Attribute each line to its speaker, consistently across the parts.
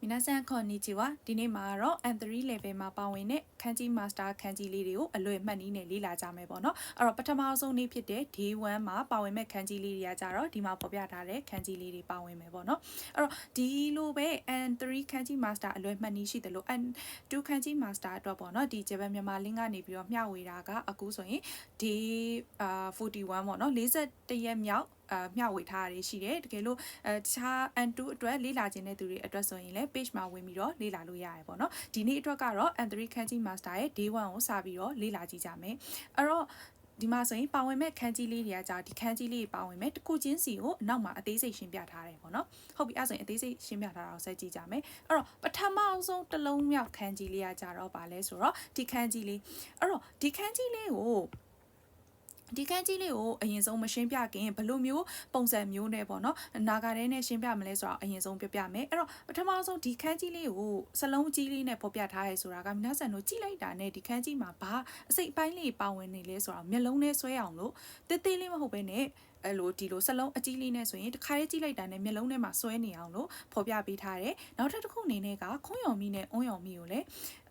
Speaker 1: မိနာဆန်ခွန်နီချီဝါဒီနေ့မှာတော့ N3 level မှာပါဝင်တဲ့ခန်းကြီး master ခန်းကြီးလေးတွေကိုအလွယ်မှတ်နည်းနဲ့လေ့လာကြမယ်ပေါ့နော်အဲ့တော့ပထမဆုံးနေ့ဖြစ်တဲ့ day 1မှာပါဝင်မဲ့ခန်းကြီးလေးတွေကကြတော့ဒီမှာပေါ်ပြထားတဲ့ခန်းကြီးလေးတွေပါဝင်မယ်ပေါ့နော်အဲ့တော့ဒီလိုပဲ N3 ခန်းကြီး master အလွယ်မှတ်နည်းရှိတယ်လို့ N2 ခန်းကြီး master အတွက်ပေါ့နော်ဒီဂျပန်မြန်မာ link ကနေပြီးတော့မျှဝေတာကအခုဆိုရင် day 41ပေါ့နော်41ရက်မြောက် အာမျှဝေထားရရှိတယ်တကယ်လို့အဲတခြား N2 အတွက်လေ့လာခြင်းတဲ့သူတွေအတွက်ဆိုရင်လည်း page မှာဝင်ပြီးတော့လေ့လာလို့ရတယ်ပေါ့နော်ဒီနေ့အတွက်ကတော့ N3 ခန်းကြီး master ရဲ့ day 1ကိုစပြီးတော့လေ့လာကြည့်ကြမယ်အဲ့တော့ဒီမှာဆိုရင်ပါဝင်မဲ့ခန်းကြီးလေးတွေကကြာဒီခန်းကြီးလေးပါဝင်မဲ့တစ်ခုချင်းစီကိုအနောက်မှာအသေးစိတ်ရှင်းပြထားတယ်ပေါ့နော်ဟုတ်ပြီအဲ့ဆိုရင်အသေးစိတ်ရှင်းပြထားတာကိုဆက်ကြည့်ကြမယ်အဲ့တော့ပထမအောင်ဆုံးတစ်လုံးမြောက်ခန်းကြီးလေးကကြာတော့ပါလဲဆိုတော့ဒီခန်းကြီးလေးအဲ့တော့ဒီခန်းကြီးလေးကို ဒီခန်းကြီးလေးကိုအရင်ဆုံးမရှင်းပြခင်ဘလို့မျိုးပုံစံမျိုးနဲ့ပေါ့နော်နာဂါတဲနဲ့ရှင်းပြမလဲဆိုတော့အရင်ဆုံးပြပြမယ်အဲ့တော့ပထမဆုံးဒီခန်းကြီးလေးကိုစလုံးကြီးလေးနဲ့ဖော်ပြထားရဲဆိုတာကမြတ်ဆန်တို့ကြည့်လိုက်တာနဲ့ဒီခန်းကြီးမှာဘာအစိတ်ပိုင်းလေးပါဝင်နေလဲဆိုတော့မျက်လုံးနဲ့ဆွဲအောင်လို့တေးသေးလေးမဟုတ်ဘဲနဲ့အဲ့လိုဒီလိုစလုံးအကြီးလေးနဲ့ဆိုရင်တစ်ခါလေးကြည့်လိုက်တာနဲ့မျက်လုံးထဲမှာဆွဲနေအောင်လို့ဖော်ပြပေးထားတယ်။နောက်ထပ်တစ်ခုအနေနဲ့ကခွန်းရောင်မီနဲ့အုံးရောင်မီကိုလည်း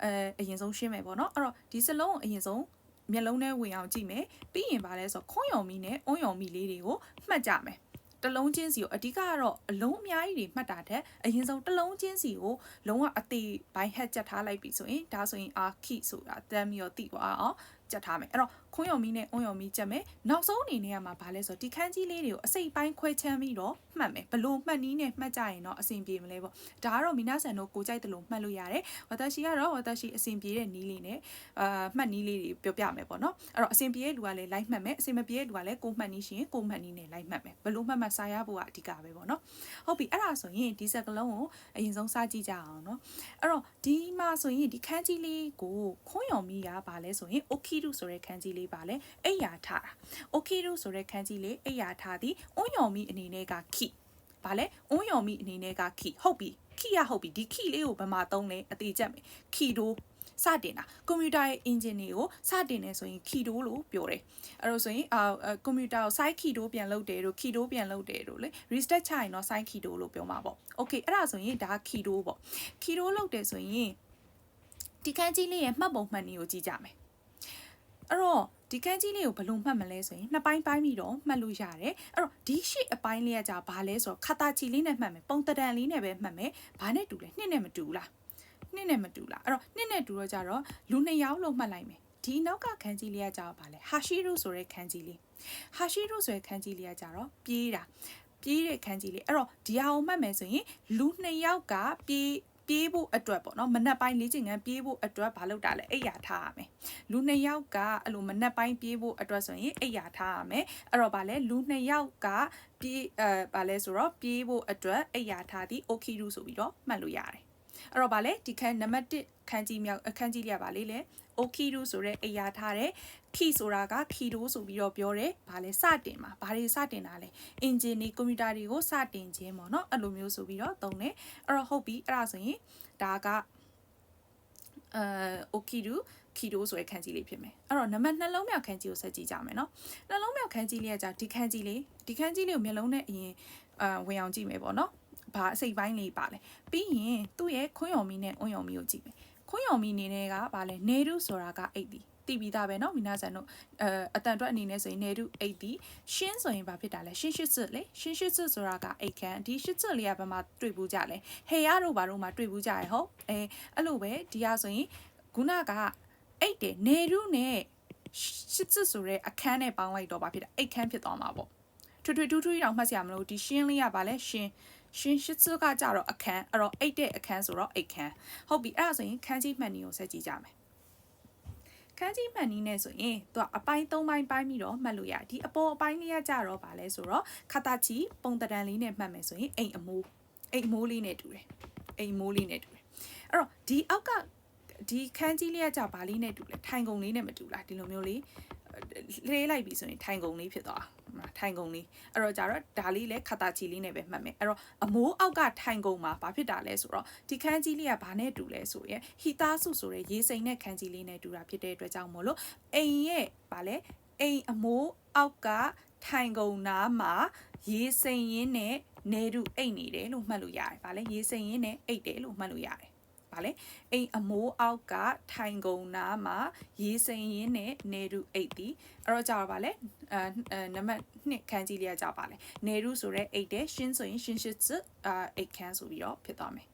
Speaker 1: အဲအရင်ဆုံးရှင်းမယ်ပေါ့နော်။အဲ့တော့ဒီစလုံးကိုအရင်ဆုံး မျက်လုံးထဲဝင်အောင်ကြည့်မယ်ပြီးရင်ဗာလဲဆိုခွန်းယုံမီနဲ့အွန်းယုံမီလေးတွေကိုမှတ်ကြမယ်တလုံးချင်းစီကိုအဓိကကတော့အလုံးအများကြီးတွေမှတ်တာတဲ့အရင်ဆုံးတလုံးချင်းစီကိုလုံးဝအသေးဘိုင်းဟက်ကြက်ထားလိုက်ပြီဆိုရင်ဒါဆိုရင်အာခိဆိုတာတမ်းပြီးတော့တိသွားအောင်ကြက်ထားမယ်အဲ့တော့ ခွန်းယုံမီနဲ့အွန်းယုံမီကြက်မယ်နောက်ဆုံးအနေနဲ့ကမှဘာလဲဆိုတော့ဒီခန်းကြီးလေးတွေကိုအစိတ်ပိုင်းခွဲချမ်းပြီးတော့မှတ်မယ်ဘလို့မှတ်နည်းနဲ့မှတ်ကြရင်တော့အဆင်ပြေမလဲပေါ့ဒါကတော့မိနာဆန်တို့ကိုကြိုက်တယ်လို့မှတ်လို့ရတယ်ဝတ်တရှိကတော့ဝတ်တရှိအဆင်ပြေတဲ့နည်းလေးနဲ့အာမှတ်နည်းလေးတွေပြောပြမယ်ပေါ့နော်အဲ့တော့အဆင်ပြေတဲ့လူကလည်း live မှတ်မယ်အဆင်မပြေတဲ့လူကလည်းကိုမှတ်နည်းရှိရင်ကိုမှတ်နည်းနဲ့ live မှတ်မယ်ဘလို့မှတ်မှတ်စာရဖို့ကအဓိကပဲပေါ့နော်ဟုတ်ပြီအဲ့ဒါဆိုရင်ဒီစက်ကလုံးကိုအရင်ဆုံးစကြည့်ကြအောင်နော်အဲ့တော့ဒီမှာဆိုရင်ဒီခန်းကြီးလေးကိုခွန်းယုံမီကဘာလဲဆိုရင် okiru ဆိုတဲ့ခန်းကြီးလေးပါလဲအိယာထားတာ okiru ဆိုတဲ့ခန်းကြီးလေးအိယာထားသည်အွန်းယုံမီအနေနဲ့ကခိဘာလဲအွန်းယုံမီအနေနဲ့ကခိဟုတ်ပြီခိရဟုတ်ပြီဒီခိလေးကိုဘယ်မှာသုံးလဲအသေးချက်မယ်ခိတို့စတင်တာကွန်ပျူတာရဲ့ engine တွေကိုစတင်နေဆိုရင် keydo လို့ပြောတယ်အဲ့တော့ဆိုရင်အာကွန်ပျူတာကို site keydo ပြန်လုပ်တယ်တို့ keydo ပြန်လုပ်တယ်တို့လေ restart ချရင်တော့ site keydo လို့ပြောမှာပေါ့ okay အဲ့ဒါဆိုရင်ဒါ keydo ပေါ့ keydo လုပ်တယ်ဆိုရင်ဒီခန်းကြီးလေးရဲ့မှတ်ပုံမှတ်နည်းကိုကြည့်ကြမယ်အဲ့တော့ ဒီခန်းကြီးလေးကိုဘယ်လိုမှတ်မလဲဆိုရင်နှစ်ပိုင်းပိုင်းပြီးတော့မှတ်လို့ရတယ်အဲ့တော့ဒီရှေ့အပိုင်းလေးကကြာဘာလဲဆိုတော့ခတာချီလေးနဲ့မှတ်မယ်ပုံတံလေးနဲ့ပဲမှတ်မယ်ဘာနဲ့တူလဲနှစ်နဲ့မတူလားနှစ်နဲ့မတူလားအဲ့တော့နှစ်နဲ့တူတော့ကြတော့လူနှစ်ယောက်လို့မှတ်လိုက်မယ်ဒီနောက်ကခန်းကြီးလေးကကြာဘာလဲဟာရှိရုဆိုတဲ့ခန်းကြီးလေးဟာရှိရုဆိုတဲ့ခန်းကြီးလေးကကြာတော့ပြေးတာပြေးတဲ့ခန်းကြီးလေးအဲ့တော့ဒီဟာကိုမှတ်မယ်ဆိုရင်လူနှစ်ယောက်ကပြေး ပြေးဖို့အတွက်ပေါ့နော်မနက်ပိုင်းလေ့ကျင့်ခန်းပြေးဖို့အတွက်ဘာလုပ်တာလဲအိပ်ယာထားရမယ်လူနှစ်ယောက်ကအဲ့လိုမနက်ပိုင်းပြေးဖို့အတွက်ဆိုရင်အိပ်ယာထားရမယ်အဲ့တော့ဗာလဲလူနှစ်ယောက်ကပြေးအဲဗာလဲဆိုတော့ပြေးဖို့အတွက်အိပ်ယာထားသည် okiru ဆိုပြီးတော့မှတ်လို့ရတယ် အဲ့တော့ဗာလဲဒီခန်းနံပါတ်1ခန်းကြီးမြောက်အခန်းကြီးလေးကဗာလေးလဲ okiru ဆိုတဲ့အိပ်ယာထားတဲ့ key ဆိုတာက kido ဆိုပြီးတော့ပြောတယ်။ဘာလဲစတင်မှာ။ဘာတွေစတင်တာလဲ။ engine တွေ computer တွေကိုစတင်ခြင်းပေါ့နော်။အဲ့လိုမျိုးဆိုပြီးတော့သုံးတယ်။အဲ့တော့ဟုတ်ပြီ။အဲ့ဒါဆိုရင်ဒါကအဲ okiru kido ဆိုတဲ့ခန်းကြီးလေးဖြစ်မယ်။အဲ့တော့နံပါတ်နှလုံးမြောက်ခန်းကြီးကိုဆက်ကြည့်ကြမယ်နော်။နှလုံးမြောက်ခန်းကြီးလေးကじゃဒီခန်းကြီးလေးဒီခန်းကြီးလေးကိုမျက်လုံးနဲ့အရင်အဲဝင်အောင်ကြည့်မယ်ပေါ့နော်။ ဘာအစိတ်ပိုင်းလေးပါလဲ။ပြီးရင်သူ့ရဲ့ခွန်းယုံမီနဲ့အွန်းယုံမီကိုကြည့်မယ်။ခွန်းယုံမီအနေနဲ့ကဘာလဲနေရုဆိုတာကအိတ်ဒီတည်ပြီးသားပဲเนาะမိနာဆန်တို့အဲအတန်အတွက်အနေနဲ့ဆိုရင်နေရုအိတ်ဒီရှင်းဆိုရင်ဘာဖြစ်တာလဲရှင်းရှစ်စစ်လေရှင်းရှစ်စစ်ဆိုတာကအိတ်ခမ်းဒီရှစ်စစ်လေးကဘာမှတွေ့ဘူးကြလဲဟေရတို့ဘာတို့မှတွေ့ဘူးကြရဟုတ်အဲအဲ့လိုပဲဒီဟာဆိုရင်ခုနကအိတ်တယ်နေရုနဲ့ရှစ်စစ်ဆိုတဲ့အခန်းနဲ့ပေါင်းလိုက်တော့ဘာဖြစ်တာအိတ်ခမ်းဖြစ်သွားမှာပေါ့ထွေထွေထူးထူးတောင်မှတ်စရာမလိုဒီရှင်းလေးကဘာလဲရှင်း ရှင်ရှစ်စုကကြတော့အခန်းအဲ့တော့အိတ်တဲ့အခန်းဆိုတော့အိတ်ခန်းဟုတ်ပြီအဲ့ဒါဆိုရင်ခန်းကြီးမှန်နီကိုဆက်ကြည့်ကြမယ်ခန်းကြီးမှန်နီနဲ့ဆိုရင်သူကအပိုင်း၃ပိုင်းပိုင်းပြီးတော့မှတ်လို့ရဒီအပေါ်အပိုင်းလေးကကြတော့ဗာလဲဆိုတော့ခတာချီပုံတံလေးနဲ့မှတ်မယ်ဆိုရင်အိမ်အမိုးအိမ်အမိုးလေးနဲ့တူတယ်အိမ်အမိုးလေးနဲ့တူတယ်အဲ့တော့ဒီအောက်ကဒီခန်းကြီးလေးကကြဘာလေးနဲ့တူလဲထိုင်ကုန်လေးနဲ့မတူလားဒီလိုမျိုးလေးလေးလိုက်ပြီဆိုရင်ထိုင်ကုန်လေးဖြစ်သွား ထိုင်ကုန်လေးအဲ့တော့ကြတော့ဒါလေးလည်းခတာချီလေးနဲ့ပဲမှတ်မယ်အဲ့တော့အမိုးအောက်ကထိုင်ကုန်မှာဘာဖြစ်တာလဲဆိုတော့ဒီခန်းကြီးလေးကဘာနဲ့တူလဲဆိုရင်ဟီတာဆုဆိုတဲ့ရေစိမ်နဲ့ခန်းကြီးလေးနဲ့တူတာဖြစ်တဲ့အတွက်ကြောင့်မို့လို့အိမ်ရဲ့ဗာလဲအိမ်အမိုးအောက်ကထိုင်ကုန်နားမှာရေစိမ်ရင်းနဲ့နေတူအိတ်နေတယ်လို့မှတ်လို့ရတယ်ဗာလဲရေစိမ်ရင်းနဲ့အိတ်တယ်လို့မှတ်လို့ရတယ် ဗာလဲအိမ်အမိုးအောက်ကထိုင်ကုန်နာမှာရေစိမ်ရင်းနဲ့နေတူအိတ်တီအဲ့တော့ကြာတော့ဗာလဲအဲအဲနံပါတ်2ခန်းကြီးလေးကကြာပါလဲနေတူဆိုတဲ့အိတ်တယ်ရှင်းဆိုရင်ရှင်းရှစ်စအာအိတ်ခန်းဆိုပြီးတော့ဖြစ်သွားမယ်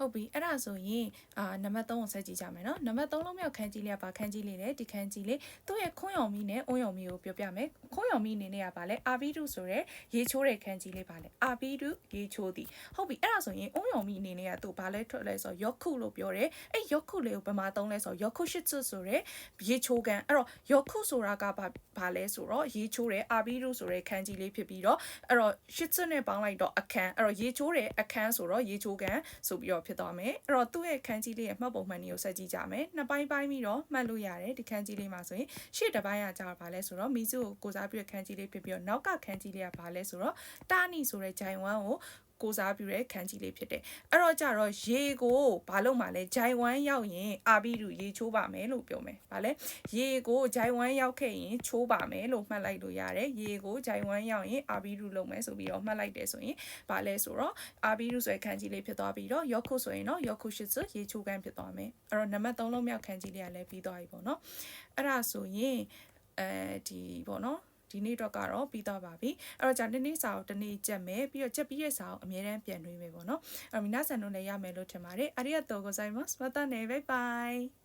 Speaker 1: ဟုတ်ပြီအဲ့ဒါဆိုရင်အာနံပါတ်3ကိုဆက်ကြည့်ကြမယ်နော်နံပါတ်3လုံးမြောက်ခန်းကြီးလေးကပါခန်းကြီးလေးလေဒီခန်းကြီးလေးသူ့ရဲ့ခွန်းရောင်မီနဲ့အုံရောင်မီကိုပြောပြမယ်ခွန်းရောင်မီအနေနဲ့ကပါလဲအာဘီဒုဆိုတဲ့ရေချိုးတဲ့ခန်းကြီးလေးပါလဲအာဘီဒုရေချိုးသည်ဟုတ်ပြီအဲ့ဒါဆိုရင်အုံရောင်မီအနေနဲ့ကသူဘာလဲထွက်လဲဆိုတော့ယောခုလို့ပြောတယ်အဲ့ယောခုလေးကိုဘယ်မှာသုံးလဲဆိုတော့ယောခုရှစ်စွဆိုတဲ့ရေချိုးကန်အဲ့တော့ယောခုဆိုတာကဘာဘာလဲဆိုတော့ရေချိုးတဲ့အာဘီဒုဆိုတဲ့ခန်းကြီးလေးဖြစ်ပြီးတော့အဲ့တော့ရှစ်စွနဲ့ပေါင်းလိုက်တော့အခန်းအဲ့တော့ရေချိုးတဲ့အခန်းဆိုတော့ရေချိုးကန်ဆိုပြီးတော့ဖြစ်သွားမယ်အဲ့တော့သူ့ရဲ့ခန်းကြီးလေးရဲ့မှတ်ပုံမှန်တွေကိုဆက်ကြည့်ကြမယ်နှစ်ပိုင်းပိုင်းပြီးတော့မှတ်လို့ရတယ်ဒီခန်းကြီးလေးမှာဆိုရင်ရှေ့တစ်ပိုင်းကကြာဘာလဲဆိုတော့မီစုကိုကိုစားပြုတဲ့ခန်းကြီးလေးဖြစ်ပြီးတော့နောက်ကခန်းကြီးလေးကဘာလဲဆိုတော့တာနီဆိုတဲ့ဂျိုင်ဝမ်ကို ကိုစားပြုတဲ့ခန်းကြီးလေးဖြစ်တယ်။အဲ့တော့ကြတော့ရေကိုဘာလို့မှလဲဂျိုင်ဝမ်ရောက်ရင်အာဘီဒူရေချိုးပါမယ်လို့ပြောမယ်။ဗာလဲရေကိုဂျိုင်ဝမ်ရောက်ခဲ့ရင်ချိုးပါမယ်လို့မှတ်လိုက်လို့ရတယ်။ရေကိုဂျိုင်ဝမ်ရောက်ရင်အာဘီဒူလုပ်မယ်ဆိုပြီးတော့မှတ်လိုက်တယ်ဆိုရင်ဗာလဲဆိုတော့အာဘီဒူဆိုတဲ့ခန်းကြီးလေးဖြစ်သွားပြီးတော့ယောခုဆိုရင်တော့ယောခုရှစ်စွရေချိုးကန်းဖြစ်သွားမယ်။အဲ့တော့နံပါတ်3လုံးမြောက်ခန်းကြီးလေးကလည်းပြီးသွားပြီပေါ့နော်။အဲ့ဒါဆိုရင်အဲဒီပေါ့နော် ဒီနေ့တော့ကတော့ပြီးသွားပါပြီအဲ့တော့じゃဒီနေ့စာကိုဒီနေ့ချက်မယ်ပြီးတော့ချက်ပြီးရဲ့စာကိုအမြဲတမ်းပြန်နှွေးမယ်ပေါ့နော်အဲ့တော့မိနာဆန်တို့လည်းရမယ်လို့ထင်ပါတယ်အရိယတောကိုဇိုင်းမတ်မတ်တနေဘိုင်ဘိုင်